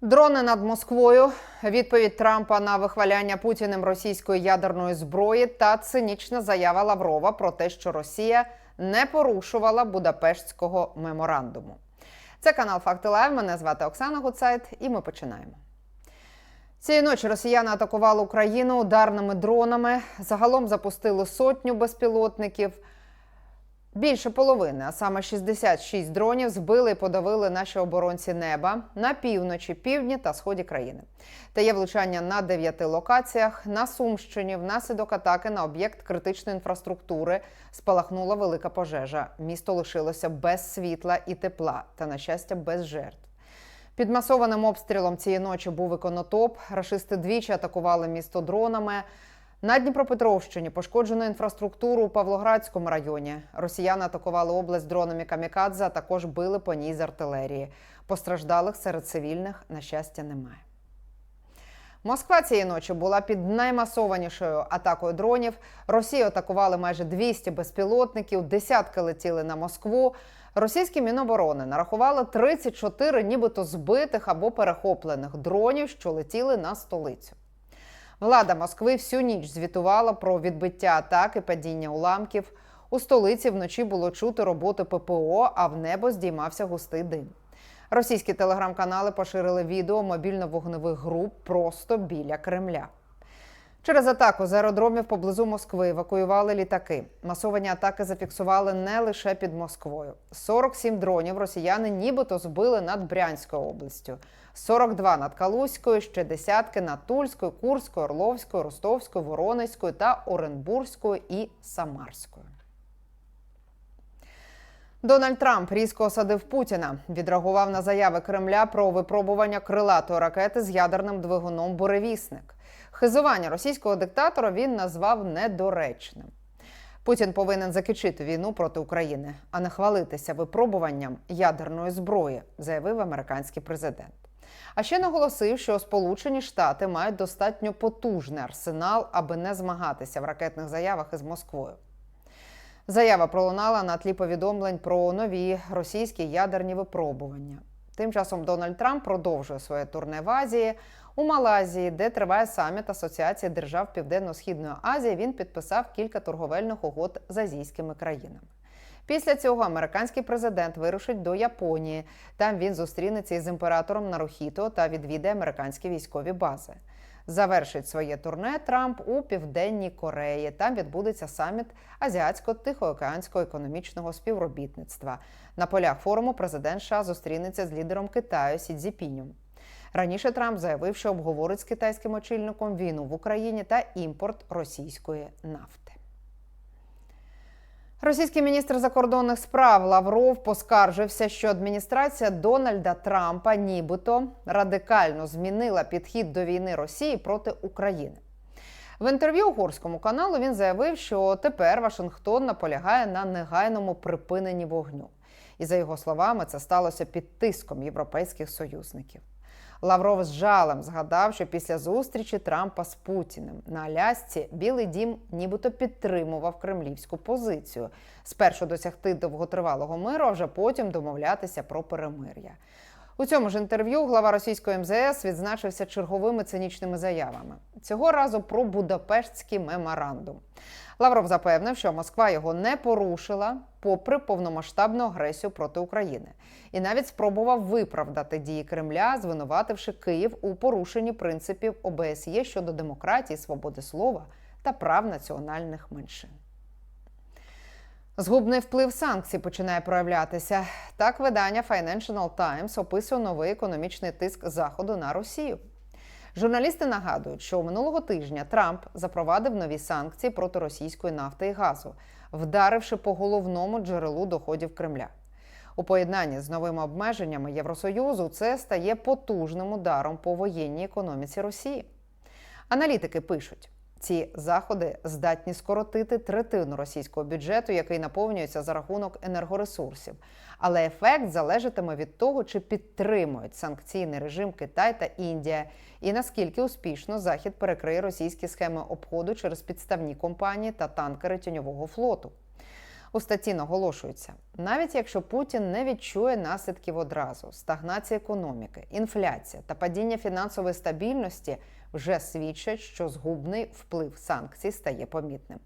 Дрони над Москвою, відповідь Трампа на вихваляння Путіним російської ядерної зброї та цинічна заява Лаврова про те, що Росія не порушувала Будапештського меморандуму. Це канал Факти Лайв. Мене звати Оксана Гуцайт, і ми починаємо. Цієї ночі росіяни атакували Україну ударними дронами. Загалом запустили сотню безпілотників. Більше половини, а саме 66 дронів, збили і подавили наші оборонці неба на півночі, півдні та сході країни. Та є влучання на дев'яти локаціях. На Сумщині внаслідок атаки на об'єкт критичної інфраструктури спалахнула велика пожежа. Місто лишилося без світла і тепла, та, на щастя, без жертв. Під масованим обстрілом цієї ночі був і конотоп. Рашисти двічі атакували місто дронами. На Дніпропетровщині пошкоджено інфраструктуру у Павлоградському районі. Росіяни атакували область дронами камікадзе, а також били по ній з артилерії. Постраждалих серед цивільних, на щастя, немає. Москва цієї ночі була під наймасованішою атакою дронів. Росію атакували майже 200 безпілотників, десятки летіли на Москву. Російські міноборони нарахували 34 нібито збитих або перехоплених дронів, що летіли на столицю. Влада Москви всю ніч звітувала про відбиття атаки, падіння уламків. У столиці вночі було чути роботи ППО, а в небо здіймався густий дим. Російські телеграм-канали поширили відео мобільно-вогневих груп просто біля Кремля. Через атаку з аеродромів поблизу Москви евакуювали літаки. Масовані атаки зафіксували не лише під Москвою. 47 дронів росіяни нібито збили над Брянською областю, 42 над Калузькою, ще десятки над Тульською, Курською, Орловською, Ростовською, Воронезькою та Оренбурзькою і Самарською. Дональд Трамп різко осадив Путіна. Відреагував на заяви Кремля про випробування крилатої ракети з ядерним двигуном Буревісник. Хизування російського диктатора він назвав недоречним. Путін повинен закінчити війну проти України, а не хвалитися випробуванням ядерної зброї, заявив американський президент. А ще наголосив, що Сполучені Штати мають достатньо потужний арсенал, аби не змагатися в ракетних заявах із Москвою. Заява пролунала на тлі повідомлень про нові російські ядерні випробування. Тим часом Дональд Трамп продовжує своє турне в Азії. У Малайзії, де триває саміт Асоціації держав Південно-Східної Азії, він підписав кілька торговельних угод з азійськими країнами. Після цього американський президент вирушить до Японії. Там він зустрінеться із імператором Нарухіто та відвідає американські військові бази. Завершить своє турне Трамп у південній Кореї. Там відбудеться саміт Азіатсько-Тихоокеанського економічного співробітництва. На полях форуму президент США зустрінеться з лідером Китаю Сі Цзіпінем. Раніше Трамп заявив, що обговорить з китайським очільником війну в Україні та імпорт російської нафти. Російський міністр закордонних справ Лавров поскаржився, що адміністрація Дональда Трампа нібито радикально змінила підхід до війни Росії проти України. В інтерв'ю угорському каналу він заявив, що тепер Вашингтон наполягає на негайному припиненні вогню. І за його словами, це сталося під тиском європейських союзників. Лавров з жалем згадав, що після зустрічі Трампа з Путіним на Алясці Білий Дім нібито підтримував кремлівську позицію. Спершу досягти довготривалого миру, а вже потім домовлятися про перемир'я. У цьому ж інтерв'ю глава російської МЗС відзначився черговими цинічними заявами. Цього разу про Будапештський меморандум. Лавров запевнив, що Москва його не порушила, попри повномасштабну агресію проти України, і навіть спробував виправдати дії Кремля, звинувативши Київ у порушенні принципів ОБСЄ щодо демократії, свободи слова та прав національних меншин. Згубний вплив санкцій починає проявлятися. Так, видання Financial Times описує новий економічний тиск Заходу на Росію. Журналісти нагадують, що минулого тижня Трамп запровадив нові санкції проти російської нафти і газу, вдаривши по головному джерелу доходів Кремля. У поєднанні з новими обмеженнями Євросоюзу це стає потужним ударом по воєнній економіці Росії. Аналітики пишуть. Ці заходи здатні скоротити третину російського бюджету, який наповнюється за рахунок енергоресурсів. Але ефект залежатиме від того, чи підтримують санкційний режим Китай та Індія, і наскільки успішно Захід перекриє російські схеми обходу через підставні компанії та танкери тіньового флоту. У статті наголошується, навіть якщо Путін не відчує наслідків одразу, стагнація економіки, інфляція та падіння фінансової стабільності вже свідчать, що згубний вплив санкцій стає помітним.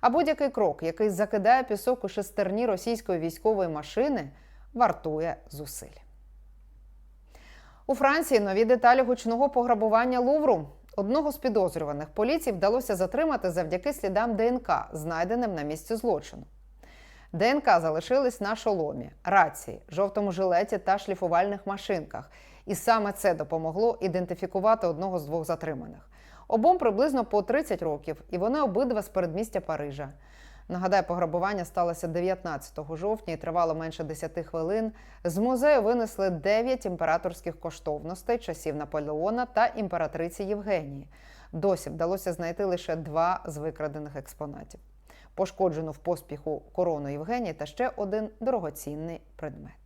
А будь-який крок, який закидає пісок у шестерні російської військової машини, вартує зусиль. У Франції нові деталі гучного пограбування Лувру. Одного з підозрюваних поліції вдалося затримати завдяки слідам ДНК, знайденим на місці злочину. ДНК залишились на шоломі, рації, жовтому жилеті та шліфувальних машинках. І саме це допомогло ідентифікувати одного з двох затриманих. Обом приблизно по 30 років, і вони обидва з передмістя Парижа. Нагадаю, пограбування сталося 19 жовтня і тривало менше 10 хвилин. З музею винесли 9 імператорських коштовностей часів Наполеона та імператриці Євгенії. Досі вдалося знайти лише два з викрадених експонатів. Пошкоджену в поспіху корону Євгенії та ще один дорогоцінний предмет.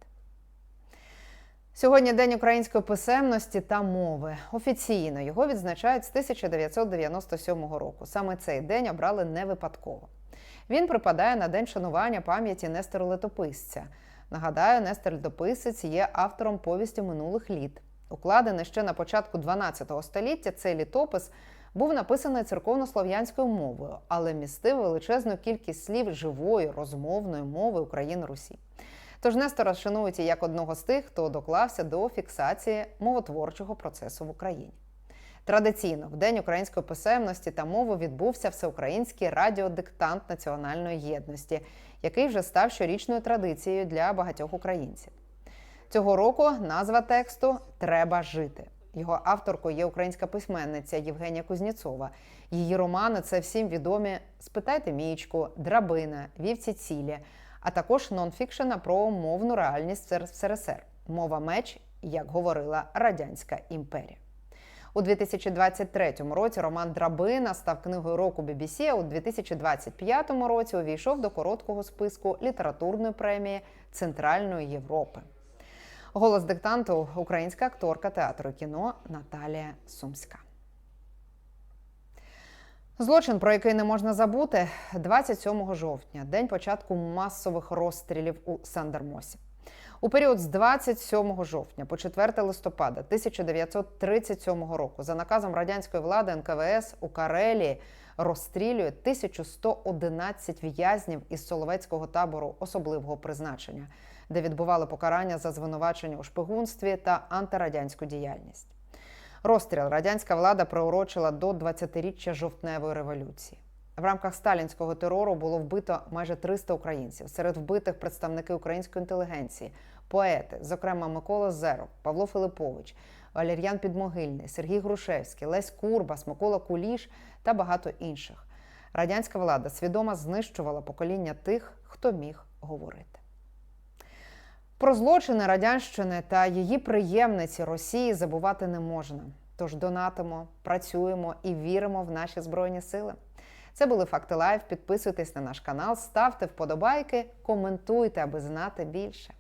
Сьогодні День української писемності та мови. Офіційно його відзначають з 1997 року. Саме цей день обрали не випадково. Він припадає на день шанування пам'яті Нестора Летописця. Нагадаю, Нестор Летописець є автором повісті минулих літ. Укладений ще на початку 12 століття, цей літопис був написаний церковнослов'янською мовою, але містив величезну кількість слів живої розмовної мови України Русі. Тож Нестора шанують і як одного з тих, хто доклався до фіксації мовотворчого процесу в Україні. Традиційно в День української писемності та мови відбувся всеукраїнський радіодиктант національної єдності, який вже став щорічною традицією для багатьох українців. Цього року назва тексту Треба жити. Його авторкою є українська письменниця Євгенія Кузніцова. Її романи це всім відомі Спитайте мічку, Драбина, Вівці цілі, а також нонфікшена про мовну реальність в СРСР. Мова меч, як говорила Радянська імперія. У 2023 році роман Драбина став книгою року BBC, а у 2025 році увійшов до короткого списку літературної премії Центральної Європи. Голос диктанту українська акторка театру і кіно Наталія Сумська. Злочин, про який не можна забути, 27 жовтня, день початку масових розстрілів у Сандермосі. У період з 27 жовтня по 4 листопада 1937 року за наказом радянської влади НКВС у Карелії розстрілює 1111 в'язнів із Соловецького табору особливого призначення, де відбували покарання за звинувачення у шпигунстві та антирадянську діяльність. Розстріл радянська влада приурочила до 20-річчя жовтневої революції. В рамках сталінського терору було вбито майже 300 українців. Серед вбитих представники української інтелігенції, поети, зокрема Микола Зерок, Павло Филипович, Валер'ян Підмогильний, Сергій Грушевський, Лесь Курбас, Микола Куліш та багато інших. Радянська влада свідомо знищувала покоління тих, хто міг говорити. Про злочини радянщини та її приємниці Росії забувати не можна. Тож донатимо, працюємо і віримо в наші збройні сили. Це були факти лайв. Підписуйтесь на наш канал, ставте вподобайки, коментуйте, аби знати більше.